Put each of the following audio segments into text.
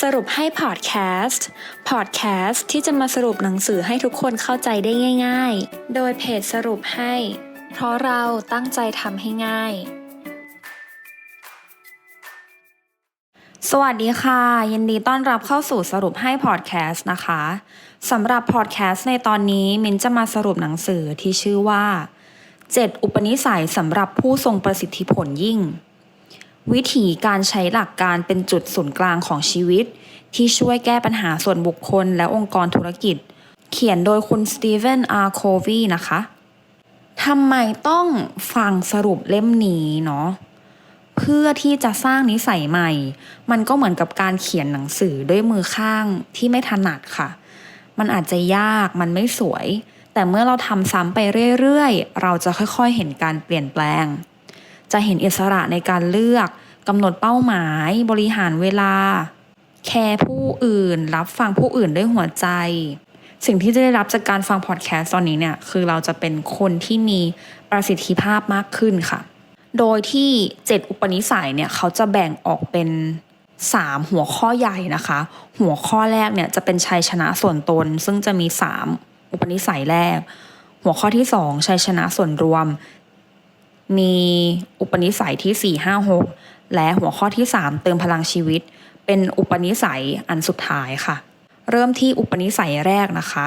สรุปให้พอดแคสต์ พอดแคสต์ที่จะมาสรุปหนังสือให้ทุกคนเข้าใจได้ง่าย ๆ โดยเพจสรุปให้ เพราะเราตั้งใจทำให้ง่าย สวัสดีค่ะ ยินดีต้อนรับเข้าสู่สรุปให้พอดแคสต์นะคะสำหรับพอดแคสต์ในตอนนี้มินจะมาสรุปหนังสือที่ชื่อว่า 7 อุปนิสัยสำหรับผู้ทรงประสิทธิผลยิ่ง วิธีการใช้หลักการเป็นจุดศูนย์กลางของชีวิต ที่ช่วยแก้ปัญหาส่วนบุคคลและองค์กรธุรกิจ เขียนโดยคุณสตีเวนอาร์โควีนะคะทำไมต้องฟังสรุปเล่มนี้เนาะเพื่อที่จะสร้างนิสัยใหม่ มันก็เหมือนกับการเขียนหนังสือด้วยมือข้างที่ไม่ถนัดค่ะ มันอาจจะยากมันไม่สวย แต่เมื่อเราทำซ้ำไปเรื่อยๆ เราจะค่อยๆเห็นการเปลี่ยนแปลง จะเห็นอิสระในการเลือกกำหนดเป้าหมาย บริหารเวลา แคร์ผู้อื่น รับฟังผู้อื่นด้วยหัวใจ สิ่งที่จะได้รับจากการฟังพอดแคสต์ตอนนี้เนี่ย คือเราจะเป็นคนที่มีประสิทธิภาพมากขึ้นค่ะ โดยที่ 7 อุปนิสัยเนี่ยเขาจะแบ่งออกเป็น 3 หัวข้อใหญ่นะคะ หัวข้อแรกเนี่ยจะเป็นชัยชนะส่วนตน ซึ่งจะมี 3 อุปนิสัยแรก หัวข้อที่ 2 ชัยชนะส่วนรวม มีอุปนิสัยที่ 4 5 6 และหัวข้อที่ 3 เติมพลังชีวิต เป็นอุปนิสัยอันสุดท้ายค่ะ เริ่มที่อุปนิสัยแรกนะคะ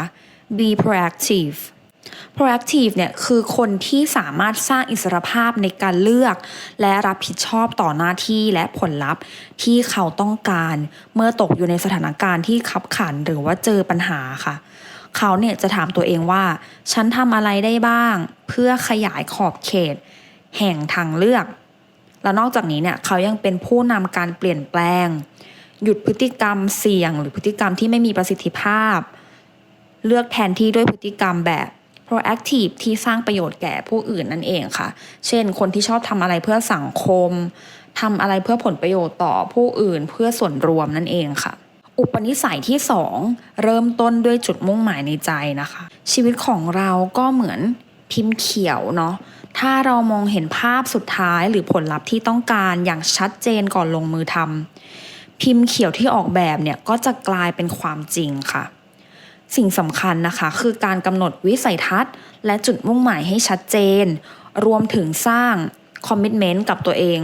be proactive proactive เนี่ยคือคนที่สามารถสร้างอิสรภาพในการเลือก และรับผิดชอบต่อหน้าที่และผลลัพธ์ที่เขาต้องการ เมื่อตกอยู่ในสถานการณ์ที่ขับขันหรือว่าเจอปัญหาค่ะ เขาเนี่ยจะถามตัวเองว่า ฉันทำอะไรได้บ้าง เพื่อขยายขอบเขต แห่งทางเลือก แล้วนอกจากนี้เนี่ยเขายังเป็นผู้นำการเปลี่ยนแปลง หยุดพฤติกรรมเสี่ยง หรือพฤติกรรมที่ไม่มีประสิทธิภาพ เลือกแทนที่ด้วยพฤติกรรมแบบ proactive ที่สร้างประโยชน์แก่ผู้อื่นนั่นเองค่ะ เช่น คนที่ชอบทำอะไรเพื่อสังคมทำอะไรเพื่อผลประโยชน์ต่อผู้อื่นเพื่อส่วนรวมนั่นเองค่ะ อุปนิสัยที่ 2 เริ่มต้นด้วยจุดมุ่งหมายในใจนะคะ ชีวิตของเราก็เหมือนพิมพ์เขียวเนาะ ถ้าเรามองเห็นภาพสุดท้ายหรือผลลัพธ์ที่ต้องการอย่างชัดเจนก่อนลงมือทำพิมพ์เขียวที่ออกแบบเนี่ยก็จะกลายเป็นความจริงค่ะ สิ่งสำคัญนะคะ คือการกำหนดวิสัยทัศน์ และจุดมุ่งหมายให้ชัดเจน รวมถึงสร้างคอมมิชเมนต์กับตัวเอง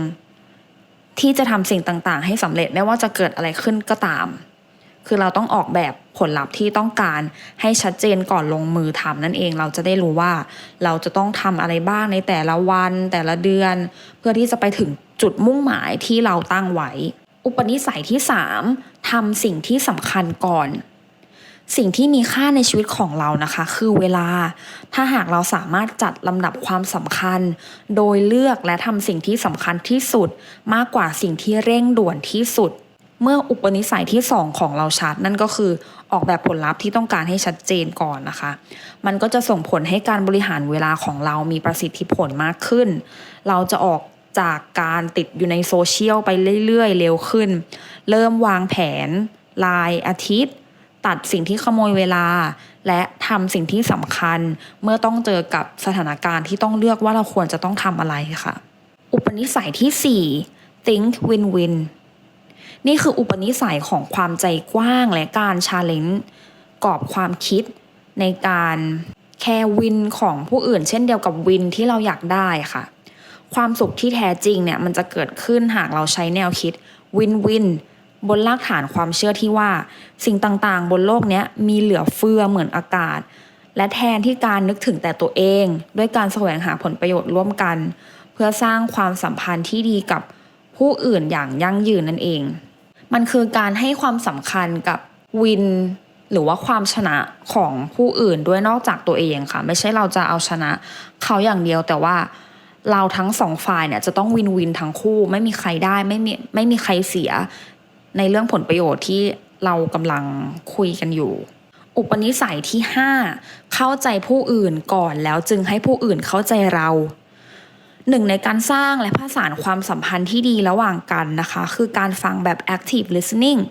ที่จะทำสิ่งต่างๆ ให้สำเร็จไม่ว่าจะเกิดอะไรขึ้นก็ตาม คือเราต้องออกแบบผลลัพธ์ที่ต้องการให้ชัดเจนก่อนลงมือทำนั่นเองเราจะได้รู้ว่า เราจะต้องทำอะไรบ้างในแต่ละวันแต่ละเดือน เพื่อที่จะไปถึงจุดมุ่งหมายที่เราตั้งไว้ อุปนิสัยที่ 3ทำสิ่งที่สำคัญก่อน สิ่งที่มีค่าในชีวิตของเรานะคะ คือเวลา ถ้าหากเราสามารถจัดลำดับความสำคัญ โดยเลือกและทำสิ่งที่สำคัญที่สุด มากกว่าสิ่งที่เร่งด่วนที่สุด เมื่ออุปนิสัยที่ 2 ของเราชัด นั่นก็คือออกแบบผลลัพธ์ที่ต้องการให้ชัดเจนก่อนนะคะ มันก็จะส่งผลให้การบริหารเวลาของเรามีประสิทธิผลมากขึ้น เราจะออกจากการติดอยู่ในโซเชียลไปเรื่อยๆ เร็วขึ้น เริ่มวางแผนรายอาทิตย์ ตัดสิ่งที่ขโมยเวลา และทำสิ่งที่สำคัญเมื่อต้องเจอกับสถานการณ์ที่ต้องเลือกว่าเราควรจะต้องทำอะไรค่ะ อุปนิสัยที่ 4 think win win นี่คืออุปนิสัยของความใจกว้างและการชาเลนจ์กรอบความคิดในการแคร์วินของผู้อื่น เช่นเดียวกับวินที่เราอยากได้ค่ะ ความสุขที่แท้จริงเนี่ยมันจะเกิดขึ้นหากเราใช้แนวคิดวินวินบนรากฐานความเชื่อที่ว่า สิ่งต่างๆ บนโลกนี้มีเหลือเฟือเหมือนอากาศ และแทนที่การนึกถึงแต่ตัวเอง ด้วยการแสวงหาผลประโยชน์ร่วมกัน เพื่อสร้างความสัมพันธ์ที่ดีกับผู้อื่นอย่างยั่งยืนนั่นเอง มันคือการให้ความสำคัญกับวินหรือว่าความชนะของผู้อื่นด้วยนอกจากตัวเองค่ะ ไม่ใช่เราจะเอาชนะเขาอย่างเดียวแต่ว่าเราทั้งสองฝ่ายเนี่ยจะต้องวินวินทั้งคู่ ไม่มีใครได้ไม่มีไม่มีใครเสีย ในเรื่องผลประโยชน์ที่เรากำลังคุยกันอยู่ อุปนิสัยที่ 5 เข้าใจผู้อื่นก่อนแล้วจึงให้ผู้อื่นเข้าใจเรา หนึ่งในการสร้างและผสานความสัมพันธ์ที่ดีระหว่างกันนะคะ คือการฟังแบบ active listening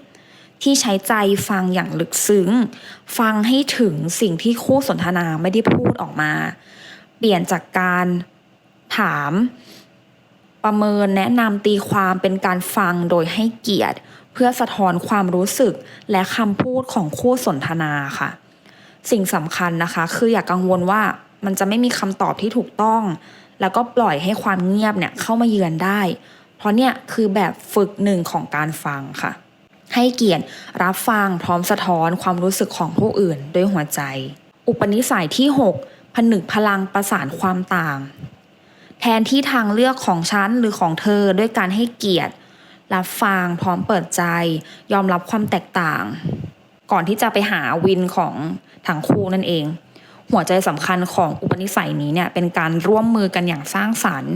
ที่ใช้ใจฟังอย่างลึกซึ้ง ฟังให้ถึงสิ่งที่คู่สนทนาไม่ได้พูดออกมา เปลี่ยนจากการถาม ประเมินแนะนำตีความเป็นการฟังโดยให้เกียรติ เพื่อสะท้อนความรู้สึกและคำพูดของคู่สนทนาค่ะ สิ่งสำคัญนะคะ คืออย่ากกังวลว่ามันจะไม่มีคำตอบที่ถูกต้อง แล้วก็ปล่อยให้ความเงียบเนี่ยเข้ามาเยือนได้ เพราะเนี่ยคือแบบฝึกหนึ่งของการฟังค่ะ ให้เกียรติรับฟังพร้อมสะท้อนความรู้สึกของผู้อื่นด้วยหัวใจ อุปนิสัยที่ 6 ผนึกพลังประสานความต่าง แทนที่ทางเลือกของฉันหรือของเธอด้วยการให้เกียรติ รับฟังพร้อมเปิดใจ ยอมรับความแตกต่าง ก่อนที่จะไปหาวินของทั้งคู่นั่นเอง หัวใจสำคัญของอุปนิสัยนี้เนี่ยเป็นการร่วมมือกันอย่างสร้างสรรค์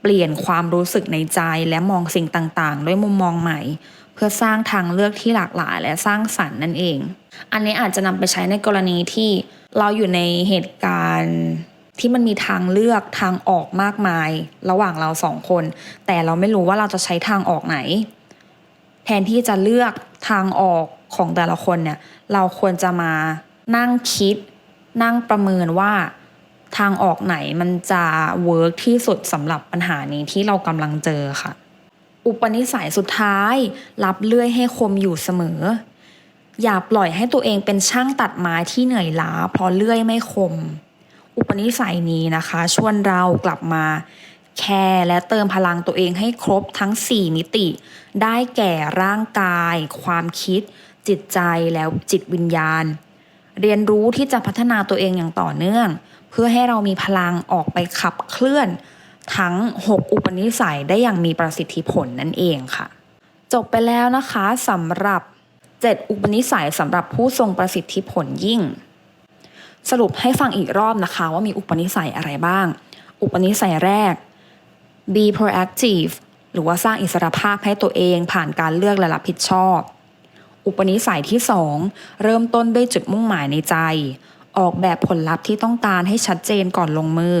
เปลี่ยนความรู้สึกในใจและมองสิ่งต่างๆ ด้วยมุมมองใหม่ เพื่อสร้างทางเลือกที่หลากหลายและสร้างสรรค์นั่นเอง อันนี้อาจจะนำไปใช้ในกรณีที่เราอยู่ในเหตุการณ์ที่มันมีทางเลือกทางออกมากมาย ระหว่างเราสองคน แต่เราไม่รู้ว่าเราจะใช้ทางออกไหน แทนที่จะเลือกทางออกของแต่ละคนเนี่ยเราควรจะมานั่งคิด นั่งประเมินว่าทางออกไหนมันจะเวิร์กที่สุดสำหรับปัญหานี้ที่เรากำลังเจอค่ะ อุปนิสัยสุดท้าย รับเลื่อยให้คมอยู่เสมอ อย่าปล่อยให้ตัวเองเป็นช่างตัดไม้ที่เหนื่อยล้า เพราะเลื่อยไม่คม อุปนิสัยนี้นะคะ ชวนเรากลับมา แคร์และเติมพลังตัวเองให้ครบทั้ง 4 มิติ ได้แก่ร่างกาย ความคิด จิตใจแล้วจิตวิญญาณ เรียนรู้ที่จะพัฒนาตัวเองอย่างต่อเนื่อง เพื่อให้เรามีพลังออกไปขับเคลื่อน ทั้ง 6 อุปนิสัยได้อย่างมีประสิทธิผลนั่นเองค่ะ จบไปแล้วนะคะสำหรับ 7 อุปนิสัยสำหรับผู้ทรงประสิทธิผลยิ่ง สรุปให้ฟังอีกรอบนะคะว่ามีอุปนิสัยอะไรบ้าง อุปนิสัยแรก be proactive หรือว่าสร้างอิสรภาพให้ตัวเองผ่านการเลือกและรับผิดชอบ อุปนิสัยที่ 2 เริ่มต้นด้วยจุดมุ่งหมายในใจ ออกแบบผลลัพธ์ที่ต้องการให้ชัดเจนก่อนลงมือ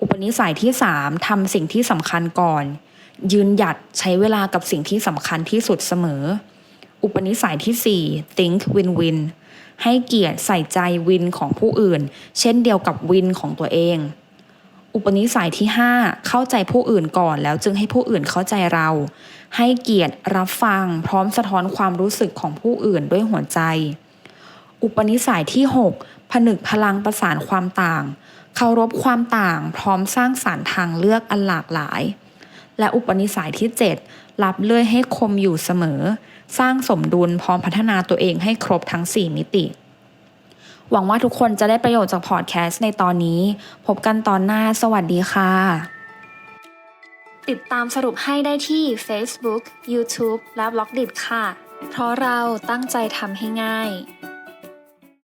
อุปนิสัยที่ 3ทำสิ่งที่สำคัญก่อน ยืนหยัดใช้เวลากับสิ่งที่สำคัญที่สุดเสมอ อุปนิสัยที่ 4 think win win ให้เกียรติใส่ใจวินของผู้อื่น เช่นเดียวกับวินของตัวเอง อุปนิสัยที่ 5 เข้าใจผู้อื่นก่อนแล้วจึงให้ผู้อื่นเข้าใจเรา ให้เกียรติรับฟังพร้อมสะท้อนความรู้สึกของผู้อื่นด้วยหัวใจ อุปนิสัยที่ 6 ผนึกพลังประสานความต่าง เคารพความต่างพร้อมสร้างสารรค์ทางเลือกอันหลากหลาย และอุปนิสัยที่ 7 รับเลื่อยให้คมอยู่เสมอ สร้างสมดุลพร้อมพัฒนาตัวเองให้ครบทั้ง 4 มิติ หวังว่าทุกคนจะได้ประโยชน์จากพอดแคสต์ในตอนนี้ พบกันตอนหน้าสวัสดีค่ะ ติดตามสรุปให้ได้ที่ Facebook, YouTube และ b ล็อกดิค่ะ เพราะเราตั้งใจทำให้ง่าย